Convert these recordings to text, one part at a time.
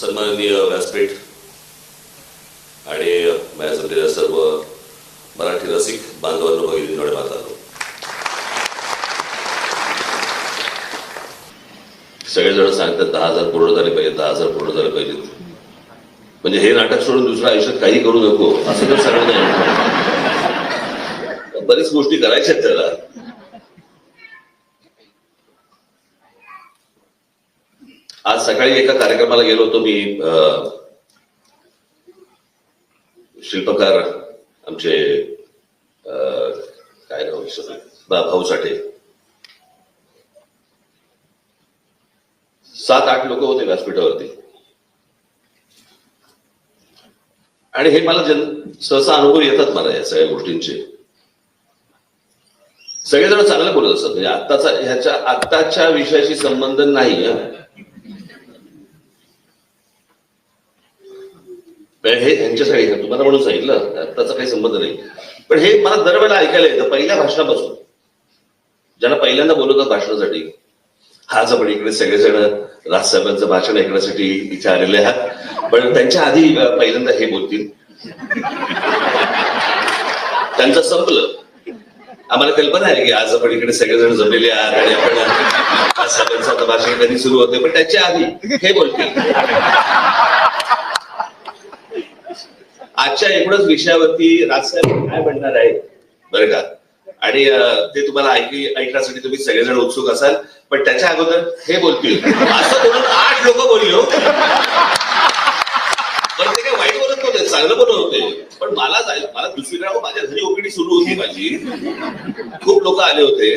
सन्माननीय व्यासपीठ आणि माझ्या सर्व मराठी रसिक बांधवांनो भगिनींकडे मातानो. सगळेजण सांगतात दहा हजार पूर्ण झाले पाहिजे दहा हजार पूर्ण झाले पाहिजेत. म्हणजे हे नाटक सोडून दुसऱ्या आयुष्यात काही करू नको असं तर सगळ्यांना नाही बरीच गोष्टी करायच्या आहेत त्याला. आज सकाळी एका कार्यक्रमाला गेलो होतो मी शिल्पकार आमचे काय नाव भाऊ साठे. सात आठ लोक होते व्यासपीठावरती. आणि हे मला जन सहसा अनुभव येतात मला या सगळ्या गोष्टींचे. सगळेजण चांगलं बोलत असतात. म्हणजे आत्ताचा ह्याच्या आत्ताच्या विषयाशी संबंध नाही हे यांच्यासाठी हे तुम्हाला म्हणून सांगितलं. त्याचा काही संबंध नाही. पण हे मला दरवेळेला ऐकायला येतं. पहिल्या भाषणापासून. ज्यांना पहिल्यांदा बोलवतात भाषणासाठी. आज आपण इकडे सगळेजण राजसाहेबांचं भाषण ऐकण्यासाठी इथे आलेले आहात. पण त्यांच्या आधी पहिल्यांदा हे बोलतील. त्यांचं संपलं. आम्हाला कल्पना आहे की आज आपण इकडे सगळेजण जमलेले आहात आणि आपण राजसाहेबांचं भाषण कधी सुरू होते पण त्याच्या आधी हे बोलतील. आजच्या एकूणच विषयावरती राजसाहेब काय म्हणणार आहे बरं का? आणि ते तुम्हाला ऐकली ऐकण्यासाठी तुम्ही सगळेजण उत्सुक असाल पण त्याच्या अगोदर हे बोलतील. असं बोलून आठ लोक बोललो हो. पण ते काय वाईट बोलत नव्हते चांगलं बोलत होते. पण मला जायला मला दुसरीकडे माझ्या घरी ओपीडी सुरू होती माझी. खूप लोक आले होते.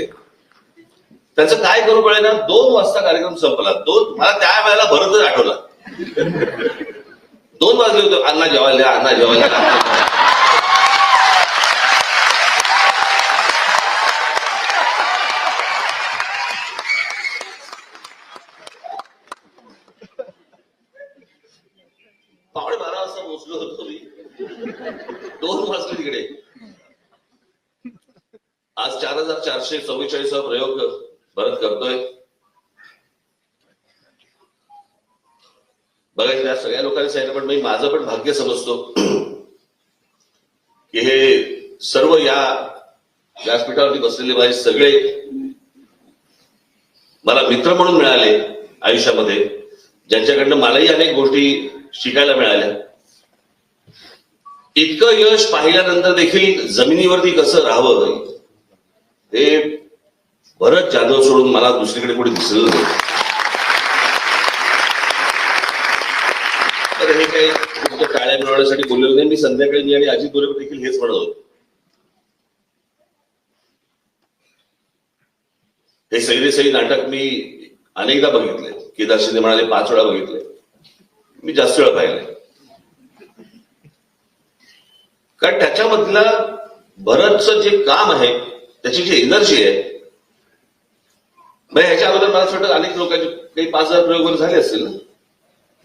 त्याचं काय करू कळे ना दोन वाजता कार्यक्रम संपला. दोन मला त्या वेळेला भरतच आठवला. दोन वाजले होते. अण्णा जेवायला अण्णा जेवायला. या. पावणे बारा वाजता पोहोचलो होतो मी. दोन वाजले तिकडे. आज चार हजार चारशे चव्वेचाळीस प्रयोग परत करतोय. बघा सगळ्या लोकांनी सांगितलं पण मी माझं पण भाग्य समजतो की हे सर्व या व्यासपीठावरती बसलेले माझे सगळे मला मित्र म्हणून मिळाले आयुष्यामध्ये ज्यांच्याकडनं मलाही अनेक गोष्टी शिकायला मिळाल्या. इतकं यश पाहिल्यानंतर देखील जमिनीवरती कसं राहावं हे भरत जाधव सोडून मला दुसरीकडे कोणी दिसलं नाही. तर हे काही तुमच्या टाळ्या मिळवण्यासाठी बोललेलं नाही. मी संध्याकाळी मी आणि अजित बरोबर देखील हेच म्हणत होतो. हे सगळे सगळी नाटक मी अनेकदा बघितले. केदार शिंदे म्हणाले पाच वेळा बघितले. मी जास्त वेळा पाहिले कारण त्याच्यामधलं बरंचसं जे काम आहे त्याची जी एनर्जी आहे म्हणजे ह्याच्या अगोदर मला असं वाटतं अनेक लोकांचे काही पाच हजार प्रयोग वगैरे झाले असतील ना?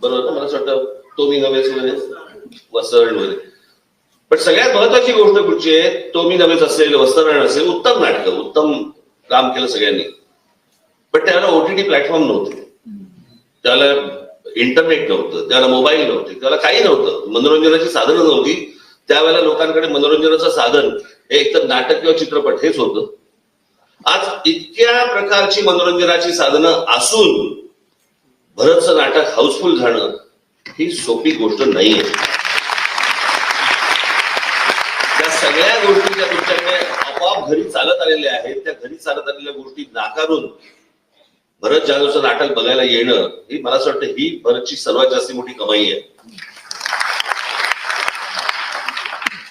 बरोबर ना? मला असं वाटतं तो मी नव्हेच वगैरे वसरण वगैरे पण सगळ्यात महत्वाची गोष्ट कुठची आहे? तो मी नव्हेच असेल वस्त्रण असेल उत्तम नाटक उत्तम काम केलं सगळ्यांनी. पण त्याला ओटीटी प्लॅटफॉर्म नव्हते. त्याला इंटरनेट नव्हतं त्याला मोबाईल नव्हते त्याला काही नव्हतं. मनोरंजनाची साधनं नव्हती. त्यावेळेला लोकांकडे मनोरंजनाचं साधन हे एकतर नाटक किंवा चित्रपट हेच होतं. आज इतक्या प्रकारची मनोरंजनाची साधनं असून भरतचं नाटक हाऊसफुल झालं. ही सोपी गोष्ट नाहीये. त्या सगळ्या गोष्टी ज्या तुमच्याकडे आपोआप घरी चालत आलेल्या आहेत त्या घरी चालत आलेल्या गोष्टी नाकारून भरत जाधवचं नाटक बघायला येणं ही मला असं वाटतं ही भरतची सर्वात जास्त मोठी कमाई आहे.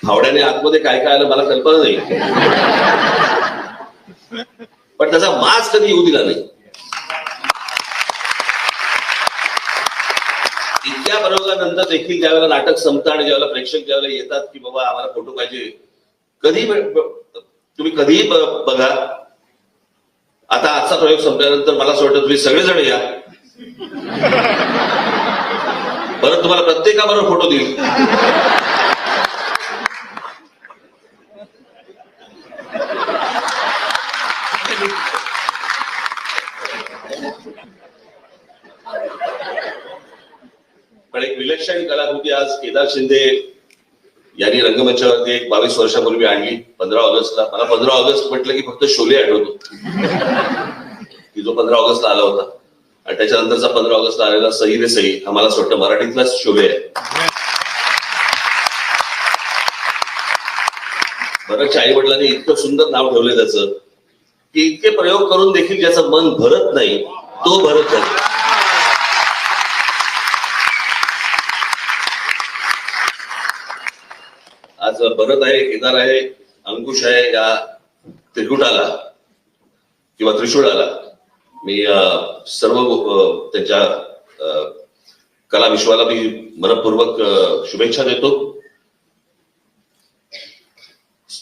फावड्याने आतमध्ये काय काय आलं मला कल्पना नाही. पण त्याचा माज कधी येऊ दिला नाही. नंतर देखील ज्यावेळेला नाटक संपतं आणि ज्यावेळेला प्रेक्षक ज्यावेळेला येतात की बाबा आम्हाला फोटो पाहिजे कधी तुम्ही कधीही बघा. आता आजचा प्रयोग संपल्यानंतर मला असं वाटतं तुम्ही सगळेजण या. परत तुम्हाला प्रत्येकाबरोबर फोटो देईल. पण एक विलक्षण कलाकृती आज केदार शिंदे यांनी रंगमंचावरती एक बावीस वर्षापूर्वी आणली पंधरा ऑगस्टला. मला पंधरा ऑगस्ट म्हटलं की फक्त शोले आठवतो. की जो पंधरा ऑगस्टला आला होता. आणि त्याच्यानंतरचा पंधरा ऑगस्टला आलेला सही रे सही हा मला वाटतं मराठीतलाच शोले आहे. बऱ्याचशा आई वडिलांनी इतकं सुंदर नाव ठेवलं त्याचं की इतके प्रयोग करून देखील ज्याचं मन भरत नाही तो भरत नाही. आज भरत आहे केदार आहे अंकुश आहे या त्रिकुटाला किंवा त्रिशूळाला. मी सर्व त्यांच्या अं, कला विश्वाला मी मनपूर्वक शुभेच्छा देतो.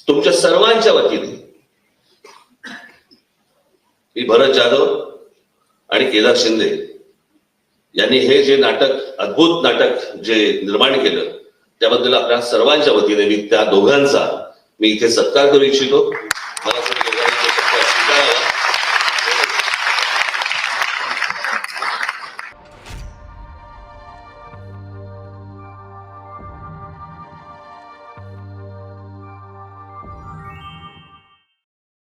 तुमच्या सर्वांच्या वतीने मी भरत जाधव आणि केदार शिंदे यांनी हे जे नाटक अद्भुत नाटक जे निर्माण केलं त्याबद्दल आपल्या सर्वांच्या वतीने मी त्या दोघांचा मी इथे सत्कार करू इच्छितो.